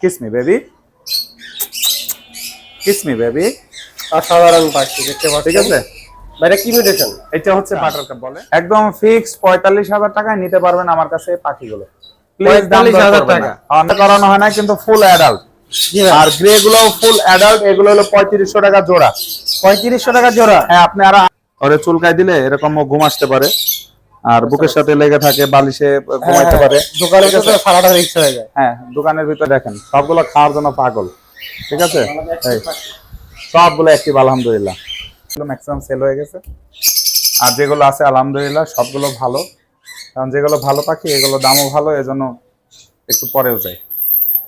Kiss me baby kiss me baby অসাধারণ পাখি দেখতে পাচ্ছেন ঠিক আছে? এটা কি মিউটেশন এটা হচ্ছে বাটার কাপ বলে। একদম ফিক্স পঁয়তাল্লিশ হাজার টাকায় নিতে পারবেন আমার কাছে পাখিগুলো। দাম 45,000 টাকা। করানো হয় না কিন্তু ফুল অ্যাডাল্ট আর গ্রে গুলো ফুল অ্যাডাল্ট এগুলো হলো পঁয়ত্রিশশো টাকা জোড়া। পঁয়ত্রিশশো টাকা জোড়া? হ্যাঁ আপনি আর ওরে চুলকাই দিলে এরকম ও ঘুম আসতে পারে। আর বুকের সাথে লেগে থাকে বালিশে ঘুমাইতে পারে। হ্যাঁ, দোকানে তো সারাটা রিক্স হয়ে যায়। হ্যাঁ দোকানের ভিতরে দেখেন সবগুলো খাওয়ার জন্য পাগল। ঠিক আছে? সবগুলো অ্যাক্টিভ আলহামদুলিল্লাহ। ম্যাক্সিমাম সেল হয়ে গেছে। আর যেগুলো আছে আলহামদুলিল্লাহ সবগুলো ভালো। কারণ যেগুলো ভালো পাখি এগুলো দামও ভালো এজন্য একটু পরেও যায়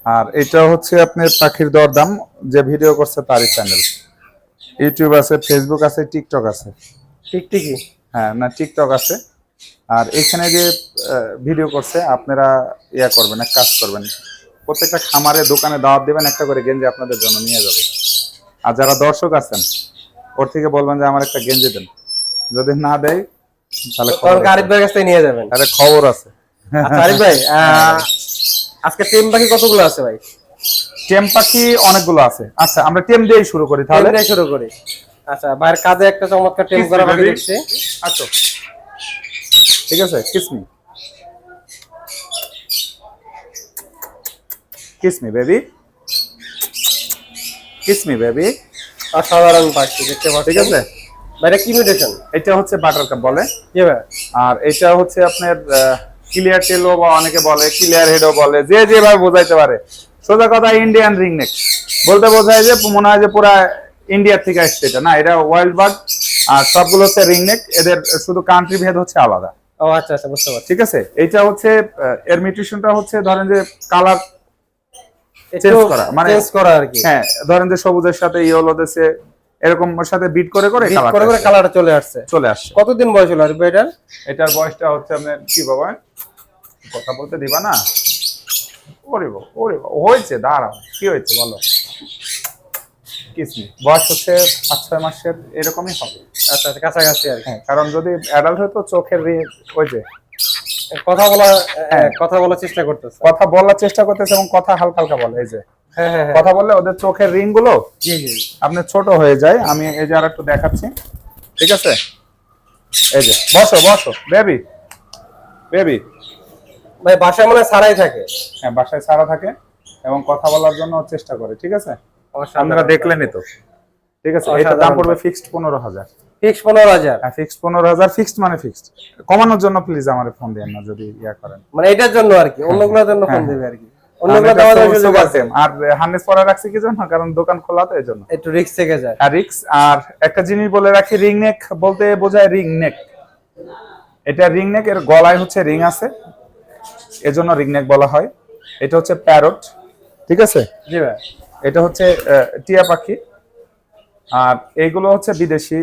আর এটা হচ্ছে আপনার পাখির দর দাম যে ভিডিও করছে তারই চ্যানেল ইউটিউব আছে ফেসবুক আছে টিকটক আছে। টিকটিকি? হ্যাঁ না টিকটক আছে। আর এখানে যে ভিডিও করছে আপনারা ইয়া করবেন এক কাজ করবেন। প্রত্যেকটা খামারে দোকানে দাওয়াত দিবেন একটা করে গেঞ্জি আপনাদের জন্য নিয়ে যাবে। আর যারা দর্শক আছেন ওর থেকে বলবেন যে আমার একটা গেঞ্জি দেন। যদি না দেয় তাহলে খবর আরিফ ভাইয়ের কাছ থেকে নিয়ে যাবেন। আরে খবর আছে। আচ্ছা আরিফ ভাই আজকে টেম পাখি কতগুলো আছে ভাই? টেম পাখি অনেকগুলো আছে। আচ্ছা আমরা টেম দিয়েই শুরু করি তাহলে। তাহলে শুরু করি। আচ্ছা ভাইয়ের কাজে একটা চমৎকার টেম করা পাখি দেখছি। আচ্ছা। ঠিক আছে কিসমি কিসমি বেবি কিসমি বেবি অসাধারণ পাখি দেখতে পাচ্ছেন? ঠিক আছে। ভাই এটা কি মিউটেশন এটা হচ্ছে বাটার কাপ বলে। আর এটা হচ্ছে আপনার ক্লিয়ার টেলও বা অনেকে বলে ক্লিয়ার হেডও বলে যে যেভাবে বোঝাইতে পারে। সোজা কথা ইন্ডিয়ান রিং নেক বলতে বোঝায় যে মনে হয় যে পুরা ইন্ডিয়ার থেকে আসছে এটা। না এটা ওয়াইল্ড বার্ড আর সবগুলো হচ্ছে রিং নেক এদের শুধু কান্ট্রি ভেদ হচ্ছে আলাদা। ও আচ্ছা আচ্ছা বুঝতে পারছি। ঠিক আছে? এটা হচ্ছে এর মিউটেশনটা হচ্ছে ধরেন যে কালার করা, মানে- চেঞ্জ করা আর কি। হ্যাঁ ধরেন যে সবুজের সাথে ইয়েলো দেশে এরকম ওর সাথে বিট করে করে করে করে টা কালারটা চলে আসছে। চলে আসছে। কতদিন বয়স হলো এটার এটার বয়সটা হচ্ছে আপনার কি বাবা? কথা বলতে দিবা না? ওরে বাবা, ওরে বাবা, হয়েছে দাঁড়াও কি হয়েছে বলো? কিসমি বয়স হচ্ছে পাঁচ ছয় মাসের এরকমই হবে। আচ্ছা আচ্ছা কাছাকাছি আর কি। হ্যাঁ। কারণ যদি অ্যাডাল্ট হতো চোখের রি- ওই যে কথা বলা হ্যাঁ। কথা বলার চেষ্টা করতেছে। কথা বলার চেষ্টা করতেছে এবং কথা হালকা হালকা বলে এই যে। হ্যাঁ হ্যাঁ হ্যাঁ। কথা বললে ওদের চোখের রিংগুলো জি জি। আপনার ছোট হয়ে যায়। আমি এই যে আর একটু দেখাচ্ছি। ঠিক আছে? এই যে বসো বসো। Baby baby. ভাই বাসায় মনে হয় সারাই থাকে। হ্যাঁ বাসায় সারা থাকে এবং কথা বলার জন্য চেষ্টা করে ঠিক আছে? আপনারা দেখলেনই তো। ঠিক আছে এটা দাম পড়বে ফিক্সড পনেরো হাজার। ফিক্স পনেরো হাজার? হ্যাঁ ফিক্সড পনেরো হাজার ফিক্সড মানে ফিক্সড কমানোর জন্য প্লিজ আমার ফোন দেন না যদি ইয়া করেন। মানে এটার জন্য আর কি অন্যগুলোর জন্য ফোন হ্যাঁ। দেবে আর কি। অন্যগুলো দেওয়া যাবে সুযোগ আছে। আর হার্নেস পরা রাখছি কি জন্য? কারণ দোকান খোলা তো এই জন্য একটু রিস্ক থেকে যায়। আর রিক্স আর একটা জিনিস বলে রাখি রিং নেক বলতে বোঝায় রিং নেক এটা রিং নেক এর গলায় হচ্ছে রিং আছে। এজন্য রিং নেক বলা হয়। এটা হচ্ছে প্যারট ঠিক আছে? জি ভাই। এটা হচ্ছে টিয়া পাখি। আর এইগুলো হচ্ছে বিদেশি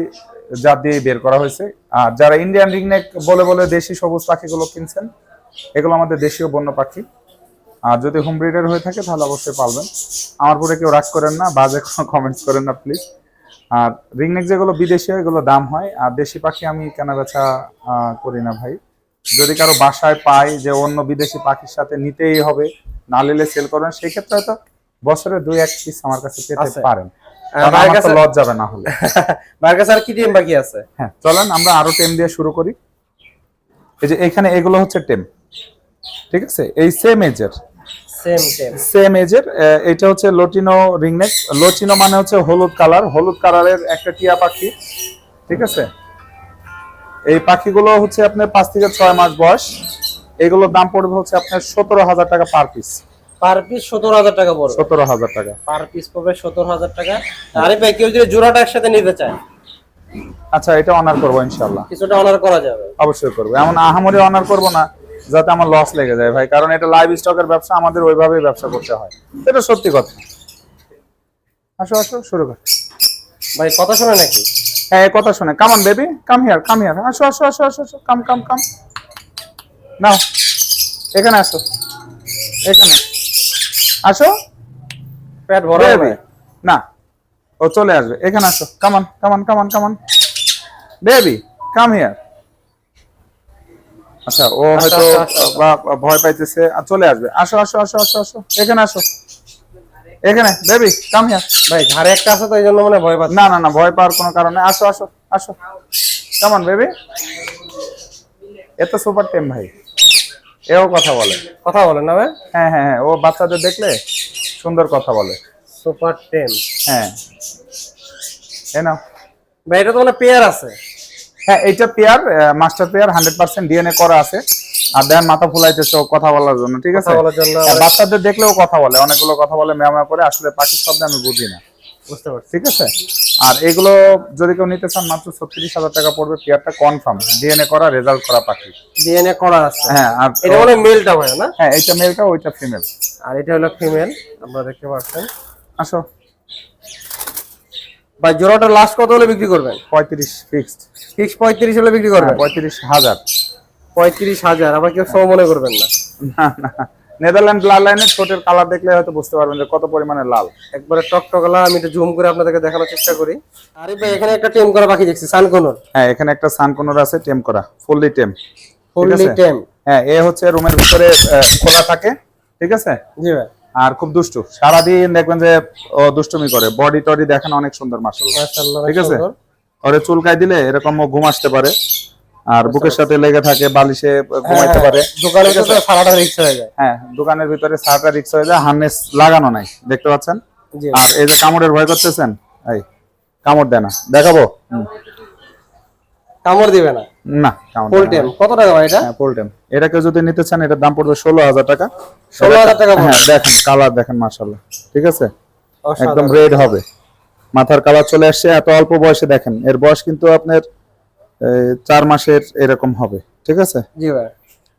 জাত দিয়ে বের করা হয়েছে। আর যারা ইন্ডিয়ান রিংনেক বলে বলে দেশি সবুজ পাখিগুলো কিনছেন, এগুলো আমাদের দেশীয় বন্য পাখি। আর যদি হোম ব্রিডের হয়ে থাকে, তাহলে অবশ্যই পালবেন। আমার পরে কেউ রাগ করেন না, বাজে কোনো কমেন্টস করেন না প্লিজ আর রিংনেক যেগুলো বিদেশি এগুলো দাম হয়। আর দেশি পাখি আমি কেনা বেচা করি না ভাই। যদি কারও বাসায় পাই যে অন্য বিদেশি পাখির সাথে নিতেই হবে, না নিলে সেল করবেন, সেই ক্ষেত্রে হয়তো বছরে দুই এক পিস আমার কাছে পেতে পারেন। আমার লজ যাবে না হলে। ভাইয়ের কাছে আর কি টিম বাকি আছে? হ্যাঁ চলেন আমরা আরও টেম দিয়ে শুরু করি। এই যে এখানে এগুলো হচ্ছে টেম। ঠিক আছে? এই সেম এজের সেম এজের এটা হচ্ছে লটিনো রিংনেক লটিনো মানে হচ্ছে হলুদ কালার। হলুদ কালারের একটা টিয়া পাখি। ঠিক আছে? এই পাখিগুলো হচ্ছে আপনার পাঁচ থেকে ছয় মাস বয়স। এগুলোর দাম পড়বে হচ্ছে আপনার সতেরো হাজার টাকা পার পিস পার পিস সত্তর হাজার টাকা পড়বে। সতেরো হাজার টাকা। পার পিস পড়বে সত্তর হাজার টাকা। আরে ভাই কেউ যদি জোড়াটা একসাথে নিতে চায়? আচ্ছা এটা অনার করব ইনশাল্লাহ কিছুটা অনার করা যাবে। অবশ্যই করব। এমন আহামরি অনার করব না যাতে আমার লস লেগে যায় ভাই কারণ এটা লাইভ স্টকের ব্যবসা আমাদের ওইভাবেই ব্যবসা করতে হয়। এটা সত্যি কথা। আসো আসো শুরু কর। ভাই কথা শোনে নাকি? হ্যাঁ কথা শুনে। Come on baby come here come here আসো আসো আসো আসো আসো কাম কাম কাম নাও এখানে আসো। এখানে। আসো। পেট ভরা হবে। না ও চলে আসবে। এখানে আসো। কামান কামান কামান কামান বেবি কাম হিয়ার আচ্ছা ও আচ্ছা, হয়তো আচ্ছা, আচ্ছা। ভয় পাইতেছে আর চলে আসবে। আসো আসো আসো আসো আসো। এখানে আসো। এখানে বেবি কাম হিয়ার ভাই ঘরে একটা আছে তো এই জন্য মানে ভয় পাচ্ছি। না না না ভয় পাওয়ার কোনো কারণে আসো আসো আসো। কামান বেবি এত সুপার টেম ভাই। এও কথা বলে। কথা বলেন না হ্যাঁ হ্যাঁ হ্যাঁ ও বাচ্চাদের দেখলে সুন্দর কথা বলে। সুপার টেন হ্যাঁ। এ নাও। ভাই এটা তো মানে পেয়ার আছে। হ্যাঁ এইটা pair master pair hundred percent DNA করা আছে। আর দেন মাথা ফুলাইতেছে ও কথা বলার জন্য ঠিক আছে? বাচ্চাদের দেখলেও কথা বলে অনেকগুলো কথা বলে ম্যামা করে আসলে পাখির শব্দ আমি বুঝি না। বুঝতে পারছি ঠিক আছে? আর এগুলো যদি কেউ নিতে চান মাত্র ছত্রিশ হাজার টাকা পড়বে পেয়ারটা কনফার্ম ডিএনএ করা রেজাল্ট করা পাখি। ডিএনএ করা আছে? হ্যাঁ আর এটা মানে মেলটা ভাই না? হ্যাঁ এইটা মেলটা ওইটা ফিমেল আর এটা হলো ফিমেল আপনারা দেখতে পাচ্ছেন। আসো। ভাই জোড়াটা লাস্ট কত হলে বিক্রি করবেন? পঁয়ত্রিশ ফিক্সড ফিক্স পঁয়ত্রিশ হলে বিক্রি করবেন? পঁয়ত্রিশ হাজার। পঁয়ত্রিশ হাজার আবার কেউ সব মনে করবেন না না না। নেদারল্যান্ড লাল লাইনের ছোটের কালার দেখলে হয়তো বুঝতে পারবেন যে কত পরিমাণে লাল। একবারে টকটকলা আমি একটু জুম করে আপনাদেরকে দেখানোর চেষ্টা করি। আরে ভাই এখানে একটা টেম করা পাখি দেখছি সানকোনর। হ্যাঁ এখানে একটা সানকোনর আছে টেম করা ফুললি টেম। ফুললি টেম। হ্যাঁ এ হচ্ছে রুমের ভিতরে খোলা থাকে ঠিক আছে? জি ভাই। আর খুব দুষ্টু সারাদিন দেখবেন যে ও দুষ্টুমি করে বডি টডি দেখেন অনেক সুন্দর মাশাআল্লাহ। ঠিক আছে? ওরে চুলকাই দিলে এরকম ও ঘুম আসতে পারে। আর বুকের সাথে লেগে থাকে বালিশে ঘুমাইতে পারে। দোকানে তো সারাটা রিক্স হয়ে যায়। হ্যাঁ দোকানের ভিতরে সারটা রিক্স হয়ে যায় হার্নেস লাগানো নাই দেখতে পাচ্ছেন? আর এই যে কামড়ের ভয় করতেছেন? এই কামড় দেয় না। দেখাবো? কামড় দিবে না? না ফুল কত টাকা ভাই এটা? হ্যাঁ ফুল টেম এটাকে যদি নিতে চান এটার দাম পড়বে ষোলো হাজার টাকা। 16,000 টাকা হ্যাঁ দেখেন কালার দেখেন মাশাল্লাহ ঠিক আছে? একদম রেড হবে। মাথার কালার চলে আসছে এত অল্প বয়সে দেখেন। এর বয়স কিন্তু আপনার চার মাসের এরকম হবে ঠিক আছে? জি ভাই।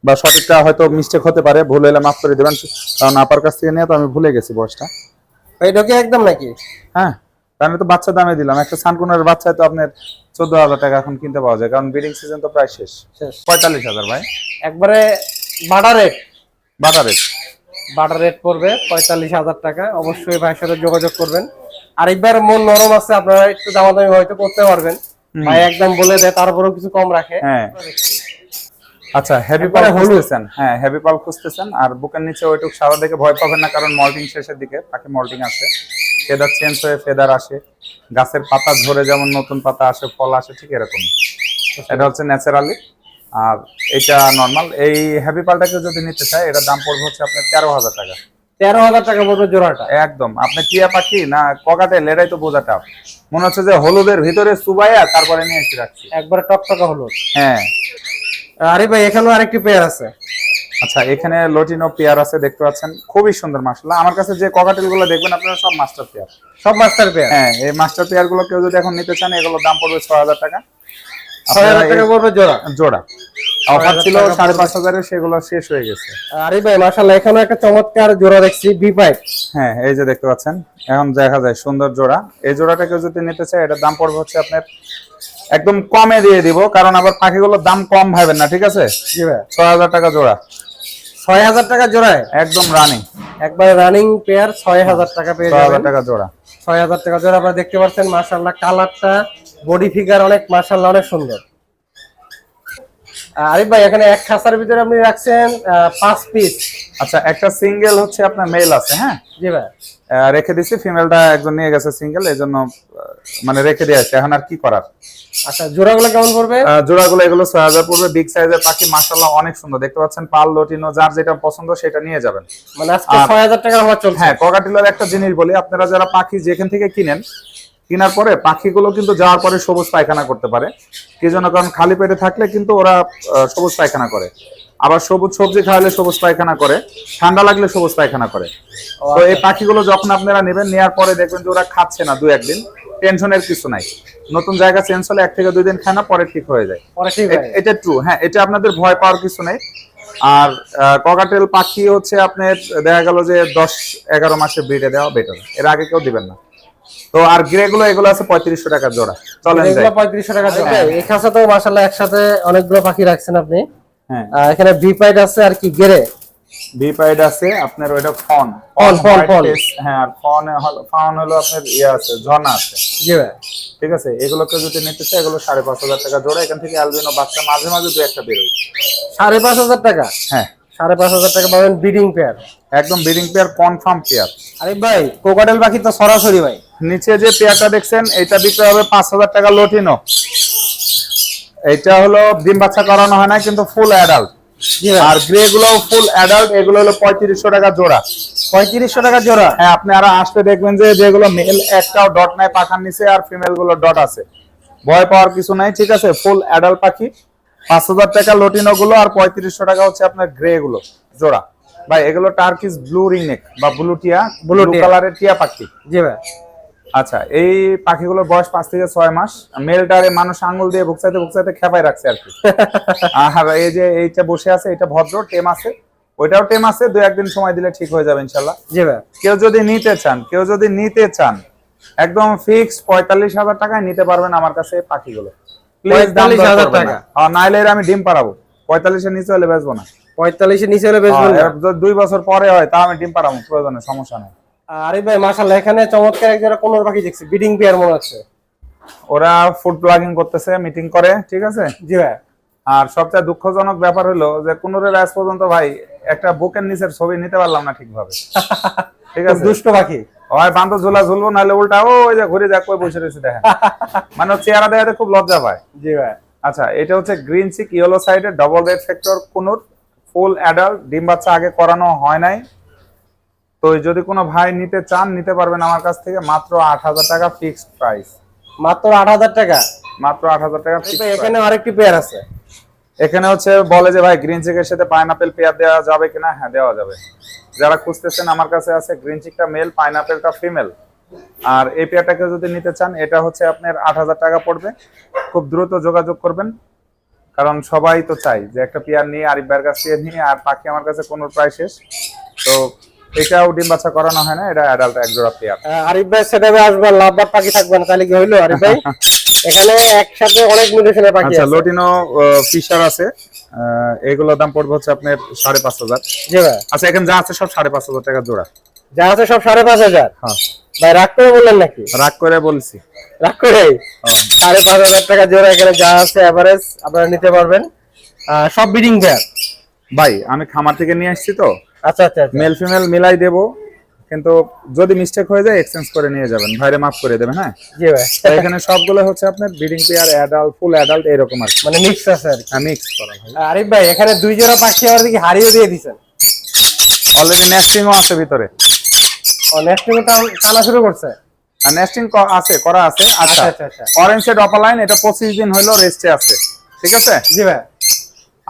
বা সঠিকটা হয়তো মিস্টেক হতে পারে ভুল হলে মাফ করে দেবেন কারণ আপার কাছ থেকে নিয়ে তো আমি ভুলে গেছি বয়সটা। এটা কি একদম নাকি? হ্যাঁ কারণ তো বাচ্চা দামে দিলাম। একটা সানকুনের বাচ্চা তো আপনার চোদ্দ হাজার টাকা এখন কিনতে পাওয়া যায় কারণ ব্রিডিং সিজন তো প্রায় শেষ। শেষ। পঁয়তাল্লিশ হাজার ভাই। একবারে বাটা রেট বাটা রেট বাটা রেট পড়বে পঁয়তাল্লিশ হাজার টাকা। অবশ্যই ভাইয়ের সাথে যোগাযোগ করবেন। আর একবার মন নরম আছে আপনারা একটু দামাদামি হয়তো করতে পারবেন। ভাই একদম বলে দেয় তারপরেও কিছু কম রাখে। হ্যাঁ। আচ্ছা হেভি পাল খুঁজতেছেন? হ্যাঁ হেভি পাল খুঁজতেছেন আর বুকের নিচে ওইটুক সাদা দেখে ভয় পাবেন না কারণ মল্টিং শেষের দিকে পাখি মল্টিং আসে। ফেদার চেঞ্জ হয়ে ফেদার আসে। গাছের পাতা ঝরে যেমন নতুন পাতা আসে ফল আসে ঠিক এরকম। এটা হচ্ছে ন্যাচারালি আর এটা নর্মাল এই হেভি পালটাকে যদি নিতে চায় এটার দাম পড়বে হচ্ছে আপনার তেরো হাজার টাকা। তেরো হাজার টাকা পড়বে জোড়াটা। একদম। আপনি টিয়া পাখি না তো মনে হচ্ছে যে হলুদের ভিতরে সুবাইয়া তারপরে নিয়ে এসে রাখছি। একবারে টকটকা হলো হ্যাঁ। আরে ভাই এখানেও আরেকটি পেয়ার আছে। আচ্ছা এখানে লটিনো পেয়ার আছে দেখতে পাচ্ছেন। খুবই সুন্দর মাসাল্লাহ আমার কাছে যে ককাটেলগুলো দেখবেন আপনারা সব মাস্টার পেয়ার সব মাস্টার পেয়ার হ্যাঁ এই মাস্টার পেয়ারগুলো কেউ যদি এখন নিতে চান এগুলোর দাম পড়বে ছ হাজার টাকা। জোড়া। অফার ছিল সাড়ে পাঁচ হাজারের সেগুলো শেষ হয়ে গেছে। আরে ভাই মাশাআল্লাহ এখানেও একটা চমৎকার জোড়া দেখছি বি পাইপ হ্যাঁ এই যে দেখতে পাচ্ছেন এখন দেখা যায় সুন্দর জোড়া। এই জোড়াটা কেউ যদি নিতে চায় এটার দাম পড়বে হচ্ছে আপনার একদম কমে দিয়ে দিব কারণ আবার পাখিগুলোর দাম কম ভাবেন না ঠিক আছে? জি ভাই। ছয় হাজার টাকা জোড়া। ছয় হাজার টাকা জোড়ায়? একদম রানিং একবারে রানিং পেয়ার ছয় হাজার টাকা পেয়ে ছয় হাজার যাবেন। টাকা জোড়া। ছয় হাজার টাকা জোড়া আপনারা দেখতে পাচ্ছেন মাশাআল্লাহ কালারটা বডি ফিগার অনেক মাশাআল্লাহ অনেক সুন্দর। আরিফ ভাই এখানে এক খাসার ভিতরে আপনি রাখছেন পাঁচ পিস আচ্ছা একটা সিঙ্গেল হচ্ছে আপনার মেল আছে হ্যাঁ? জি ভাই। রেখে দিছি ফিমেলটা একজন নিয়ে গেছে সিঙ্গেল এই জন্য মানে রেখে দিয়ে আছে এখন আর কি করার? আচ্ছা জোড়াগুলো কেমন পড়বে? জোড়াগুলো এগুলো ছয় হাজার পড়বে বিগ সাইজের পাখি মাসাল্লাহ অনেক সুন্দর। দেখতে পাচ্ছেন পাল লটিনো যার যেটা পছন্দ সেটা নিয়ে যাবেন। মানে আজকে আর- ছয় হাজার টাকার আমার চলছে। হ্যাঁ ককাটিলার একটা জিনিস বলি আপনারা যারা পাখি যেখান থেকে কিনেন কেনার পরে পাখিগুলো কিন্তু যাওয়ার পরে সবুজ পায়খানা করতে পারে। কি জন্য কারণ খালি পেটে থাকলে কিন্তু ওরা সবুজ পায়খানা করে। আবার সবুজ সবজি খাওয়ালে সবুজ পায়খানা করে। ঠান্ডা লাগলে সবুজ পায়খানা করে। তো এই পাখিগুলো যখন আপনারা নেবেন নেওয়ার পরে দেখবেন যে ওরা খাচ্ছে না দু একদিন। টেনশনের কিছু নাই। নতুন জায়গা চেঞ্জ হলে এক থেকে দুই দিন খায় না পরে ঠিক হয়ে যায়। এটা ট্রু হ্যাঁ এটা আপনাদের ভয় পাওয়ার কিছু নেই। আর ককাটেল পাখি হচ্ছে আপনার দেখা গেল যে দশ এগারো মাসে ব্রিডে দেওয়া বেটার এর আগে কেউ দিবেন না। তো আর গ্রে গুলো এগুলো আছে পঁয়ত্রিশশো টাকা জোড়া। চলেন এগুলো পঁয়ত্রিশশো টাকা জোড়া। এই খাসা তো মাশাআল্লাহ একসাথে অনেকগুলো পাখি রাখছেন আপনি। হ্যাঁ। এখানে ভি পাইট আছে আর কি গেরে ভি পাইড আছে আপনার ওইটা ফন। Von, von, von. হ্যাঁ আর ফন ফন হলো আপনার ইয়ে আছে ঝর্ণা আছে। জি ভাই। ঠিক আছে? এগুলোকে যদি নিতে চাই এগুলো সাড়ে পাঁচ হাজার টাকা জোড়া। এখান থেকে অ্যালবিনো বাচ্চা মাঝে মাঝে দু একটা বেরোয় সাড়ে পাঁচ হাজার টাকা? হ্যাঁ। সাড়ে পাঁচ হাজার টাকা পাবেন ব্রিডিং পেয়ার। একদম ব্রিডিং পেয়ার কনফার্ম পেয়ার। আরে ভাই কোকাটেল পাখি তো সরাসরি ভাই। নিচে যে পেয়ারটা দেখছেন এটা বিক্রি হবে পাঁচ হাজার টাকা লটিনো। এটা হলো ডিম বাচ্চা করানো হয় না কিন্তু ফুল অ্যাডাল্ট আর গ্রে গুলো ফুল অ্যাডাল্ট এগুলো হলো পঁয়ত্রিশশো টাকা জোড়া। পঁয়ত্রিশশো টাকা জোড়া? হ্যাঁ আপনি আরও আসতে দেখবেন যে যেগুলো মেল একটাও ডট নাই পাখার নিচে আর ফিমেলগুলো ডট আছে। ভয় পাওয়ার কিছু নাই ঠিক আছে? ফুল অ্যাডাল্ট পাখি। পাঁচ হাজার টাকা লটিনো গুলো আর পঁয়ত্রিশশো টাকা হচ্ছে আপনার গ্রে গুলো জোড়া। ভাই এগুলো টার্কিস ব্লু রিংনেক বা ব্লু টিয়া ব্লু। কালারের টিয়া পাখি। জি ভাই। আচ্ছা এই পাখিগুলোর বয়স পাঁচ থেকে ছয় মাস। মেলটারে মানুষ আঙুল দিয়ে বুকসাইতে বুকসাইতে খেপাই রাখছে আর কি। আর এই যে এইটা বসে আছে এটা ভদ্র টেম আছে। ওইটাও টেম আছে দু একদিন সময় দিলে ঠিক হয়ে যাবে ইনশাল্লাহ। জি ভাই। কেউ যদি নিতে চান কেউ যদি নিতে চান একদম ফিক্স পঁয়তাল্লিশ হাজার টাকায় নিতে পারবেন আমার কাছে পাখিগুলো। Please দাম দর 45,000 করবেন টাকা? আর নাইলে এর আমি ডিম পারাবো পঁয়তাল্লিশের নিচে হলে বেচবো না। পঁয়তাল্লিশের নিচে হলে বেচবেন হ্যাঁ, না? দুই বছর পরে হয় তা আমি ডিম পারাবো প্রয়োজনে সমস্যা নেই। আরে ভাই মাশাআল্লাহ এখানে চমৎকার এক জোড়া কোনোর পাখি দেখছি ব্রিডিং পেয়ার মনে হচ্ছে। ওরা ফুড প্লাগিং করতেছে মিটিং করে ঠিক আছে? জি ভাই। আর সবচেয়ে দুঃখজনক ব্যাপার হলো যে কোনোরের আজ পর্যন্ত ভাই একটা বুকের নিচের ছবি নিতে পারলাম না ঠিকভাবে। ঠিক আছে? দুষ্ট পাখি। হয় বান্ধব ঝোলা ঝুলবো নাহলে উল্টা ও ওই যে ঘুরে যাক কই বসে রয়েছে দেখেন। মানে চেহারা দেখাতে খুব লজ্জা পায়। জি ভাই। আচ্ছা এটা হচ্ছে গ্রিন চিক ইয়েলো সাইডের double red factor full adult ডিম বাচ্চা আগে করানো হয় নাই। তো যদি কোনো ভাই নিতে চান নিতে পারবেন আমার কাছ থেকে মাত্র আট হাজার টাকা ফিক্সড প্রাইস মাত্র আট হাজার টাকা? মাত্র আট হাজার টাকা এখানে আরেকটি পেয়ার আছে। এখানে হচ্ছে বলে যে ভাই গ্রিন চিকের সাথে পাইনাপেল পেয়ার দেওয়া যাবে কিনা? হ্যাঁ দেওয়া যাবে। যারা খুঁজতেছেন আমার কাছে আছে গ্রিন চিকটা মেল পাইনাপেলটা ফিমেল আর এই পেয়ারটাকে যদি নিতে চান এটা হচ্ছে আপনার আট হাজার টাকা পড়বে। খুব দ্রুত যোগাযোগ করবেন। কারণ সবাই তো চাই যে একটা পেয়ার নিয়ে আরিফ ভাইয়ের কাছ থেকে নিয়ে আর পাখি আমার কাছে কোনো প্রায় শেষ। তো এটাও ডিম বাচ্চা করানো হয় না এটা অ্যাডাল্ট এক জোড়া পেয়ার আরিফ ভাই সেটা আসবে লাভবার পাখি থাকবে না তাহলে কি হইল আরিফ ভাই? এখানে একসাথে অনেক মিউটেশনের পাখি আচ্ছা আছে। লোটিনো ফিশার আছে। এগুলোর দাম পড়বে হচ্ছে আপনার সাড়ে পাঁচ হাজার। আচ্ছা এখানে যা আছে সব সাড়ে পাঁচ হাজার টাকা জোড়া। যা আছে সব সাড়ে পাঁচ হাজার? হ্যাঁ। ভাই রাগ করে বললেন নাকি? রাগ করে বলছি। রাগ করে হ্যাঁ। সাড়ে পাঁচ হাজার টাকা জোড়া এখানে যা আছে এভারেজ আপনারা নিতে পারবেন। সব বিডিং পেয়ার ভাই আমি খামার থেকে নিয়ে আসছি তো। আচ্ছা আচ্ছা আচ্ছা। মেল ফিমেল মিলাই দেব। কিন্তু যদি মিস্টেক হয়ে যায় এক্সচেঞ্জ করে নিয়ে যাবেন। ভাইরে মাফ করে দেবেন হ্যাঁ? জি ভাই। এখানে সবগুলো হচ্ছে আপনার breeding pair adult full adult এরকম আর মানে মিক্স আছে আর কি। মিক্স করা ভাই। আরিফ ভাই এখানে দুই জোড়া পাখি আমার দিকে হারিয়ে দিয়ে দিছেন। অলরেডি নেস্টিংও আছে ভিতরে। ও নেক্সট টানা শুরু করছে? আর নেস্টিং আছে করা আছে আচ্ছা। আচ্ছা, আচ্ছা। অরেঞ্জ সেড অপালাইন এটা পঁচিশ দিন হলো রেস্টে আছে। ঠিক আছে? জি ভাই।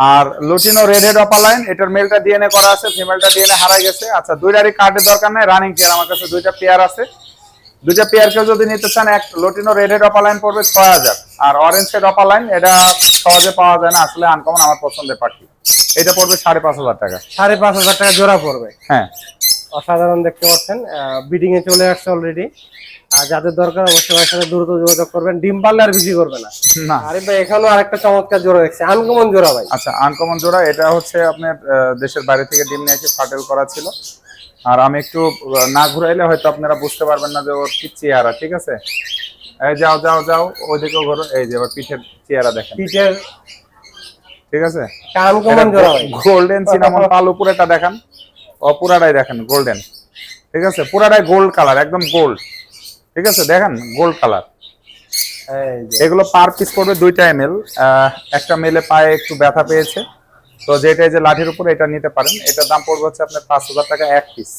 আর লুটিনো রেড হেড অপালাইন এটার মেলটা ডিএনএ করা আছে ফিমেলটা ডিএনএ হারাই গেছে। আচ্ছা দুইটারই কার্ডের দরকার নাই রানিং পেয়ার আমার কাছে দুইটা পেয়ার আছে। দুইটা পেয়ার কেউ যদি নিতে চান এক লুটিনো রেড হেড অপালাইন পড়বে ছয় হাজার আর অরেঞ্জ হেড অপালাইন এটা সহজে পাওয়া যায় না আসলে আনকমন আমার পছন্দের পাখি। এটা পড়বে সাড়ে পাঁচ হাজার টাকা। সাড়ে পাঁচ হাজার টাকা জোড়া পড়বে। হ্যাঁ। অসাধারণ দেখতে পাচ্ছেন বিডিং এ চলে আসছে অলরেডি আর যাদের দরকার অবশ্যই ভাইয়ের সাথে দ্রুত যোগাযোগ করবেন। ডিম পারলে আর বেশি করবে না। না। আরিফ ভাই এখানেও আরেকটা চমৎকার জোড়া দেখছি। আনকমন জোড়া ভাই। আচ্ছা আনকমন জোড়া এটা হচ্ছে আপনার দেশের বাইরে থেকে ডিম নিয়ে এসে ফাটেল করা ছিল। আর আমি একটু না ঘুরাইলে হয়তো আপনারা বুঝতে পারবেন না যে ওর কি চেহারা ঠিক আছে? এই যাও যাও যাও ওইদিকেও ঘোরো। এই যে এবার পিঠের চেহারা দেখেন। পিঠের ঠিক আছে? আনকমন জোড়া ভাই। গোল্ডেন সিনামন পাল উপরেটা দেখান। ও পুরাটাই দেখেন গোল্ডেন। ঠিক আছে? পুরাটাই গোল্ড কালার একদম গোল্ড। ঠিক আছে? দেখেন গোল্ড কালার এই এগুলো পার পিস পড়বে দুইটা এম এল একটা মেলে পায়ে একটু ব্যথা পেয়েছে। তো যেটা যে লাঠির উপরে এটা নিতে পারেন। এটার দাম পড়বে হচ্ছে আপনার পাঁচ হাজার টাকা এক পিস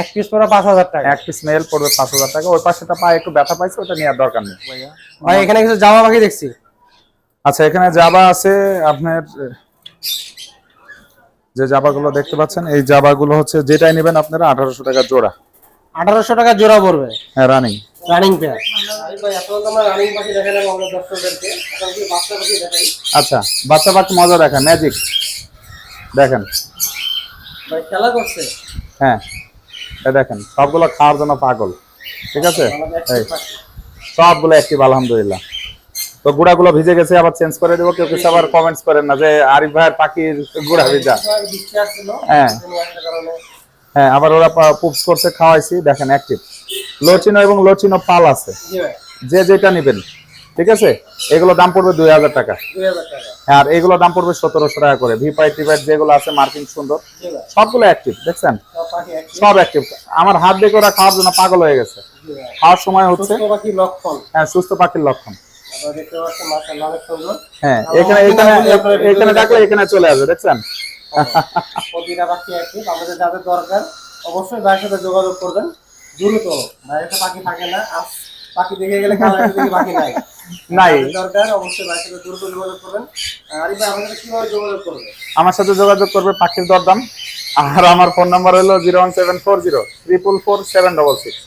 এক পিস পরে পাঁচ হাজার টাকা? এক পিস মেল পড়বে পাঁচ হাজার টাকা। ওই পাশেটা পায়ে একটু ব্যথা পাইছে ওটা নেওয়ার দরকার নেই। ভাই এখানে কিছু জামা বাকি দেখছি। আচ্ছা এখানে জাবা আছে আপনার যে জাবাগুলো দেখতে পাচ্ছেন এই জাবাগুলো হচ্ছে যেটাই নেবেন আপনারা আঠারোশো টাকা জোড়া। আঠারোশো টাকা জোড়া পড়বে। হ্যাঁ রানিং রানিং পেয়ার আচ্ছা বাচ্চা বাচ্চা মজা দেখেন ম্যাজিক দেখেন। খেলা করছে। হ্যাঁ দেখেন সবগুলো খাওয়ার জন্য পাগল। ঠিক আছে? সবগুলো অ্যাক্টিভ আলহামদুলিল্লাহ। তো গুড়াগুলো ভিজে গেছে আবার চেঞ্জ করে দেবো। কেউ কিছু আবার কমেন্টস করেন না যে আরিফ ভাইয়ের পাখির গুড়া ভিজা। হ্যাঁ। হ্যাঁ আবার ওরা পুপস করছে খাওয়াইছি দেখেন অ্যাক্টিভ লচিনো এবং লচিনো পাল আছে। যে যেটা নেবেন ঠিক আছে? এগুলো দাম পড়বে দুই হাজার টাকা। আর এগুলো দাম পড়বে সতেরোশো টাকা করে। ভি পাই যেগুলো আছে মার্কিং সুন্দর। সবগুলো অ্যাক্টিভ দেখছেন? সব অ্যাক্টিভ আমার হাত দেখে ওরা খাওয়ার জন্য পাগল হয়ে গেছে। খাওয়ার সময় হচ্ছে হ্যাঁ সুস্থ পাখির লক্ষণ। হ্যাঁ এখানে এখানে এখানে ডাকলে এখানে চলে আসবে দেখছেন? প্রতিটা পাখি একই আমাদের যাদের দরকার অবশ্যই ভাইয়ের সাথে যোগাযোগ করবেন। দ্রুত। ভাইয়ের সাথে পাখি থাকে না। আজ পাখি দেখে গেলে কাল দিকে পাখি নাই। নাই। দরকার অবশ্যই ভাইয়ের সাথে দ্রুত যোগাযোগ করবেন। আরিফ ভাই আমাদের কীভাবে যোগাযোগ করবে? আমার সাথে যোগাযোগ করবে পাখির দরদাম। আর আমার ফোন নাম্বার হলো zero one seven four zero triple four seven double six.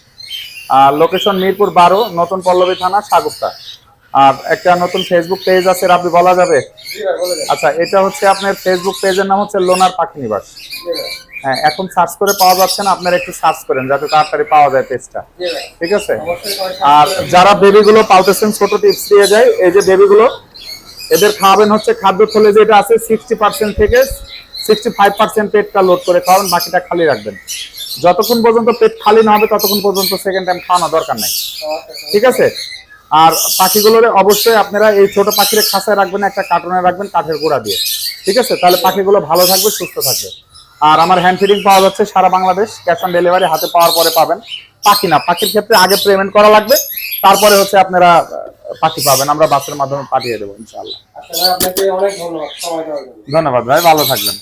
আর লোকেশন মিরপুর বারো নতুন পল্লবী থানা সাগুপ্তা। আর একটা নতুন ফেসবুক পেজ আছে আপনি বলা যাবে? আচ্ছা এটা হচ্ছে আপনার ফেসবুক পেজের নাম হচ্ছে লোনার পাখি নিবাস হ্যাঁ এখন সার্চ করে পাওয়া যাচ্ছে না, আপনারা একটু সার্চ করেন যাতে তাড়াতাড়ি পাওয়া যায় পেজটা ঠিক আছে? আর যারা বেবিগুলো পালতেছেন, ছোট টিপস দিয়ে যায় এই যে বেবিগুলো এদের খাওয়াবেন হচ্ছে খাদ্য থলে যেটা আছে সিক্সটি পার্সেন্ট থেকে সিক্সটি ফাইভ পার্সেন্ট পেটটা লোড করে খাওয়াবেন, বাকিটা খালি রাখবেন। যতক্ষণ পর্যন্ত পেট খালি না হবে, ততক্ষণ পর্যন্ত সেকেন্ড টাইম খাওয়ানো দরকার নাই। ঠিক আছে? আর পাখিগুলোর অবশ্যই আপনারা এই ছোট পাখির খাঁচায় রাখবেন একটা কার্টুনে রাখবেন কাঠের গোড়া দিয়ে। ঠিক আছে? তাহলে পাখিগুলো ভালো থাকবে সুস্থ থাকবে। আর আমার হ্যান্ড ফিডিং পাওয়া যাচ্ছে সারা বাংলাদেশ ক্যাশ অন ডেলিভারি হাতে পাওয়ার পরে পাবেন। পাখি না পাখির ক্ষেত্রে আগে পেমেন্ট করা লাগবে তারপরে হচ্ছে আপনারা পাখি পাবেন। আমরা বাসের মাধ্যমে পাঠিয়ে দেবো ইনশাআল্লাহ। আচ্ছা ধন্যবাদ ভাই ভালো থাকবেন।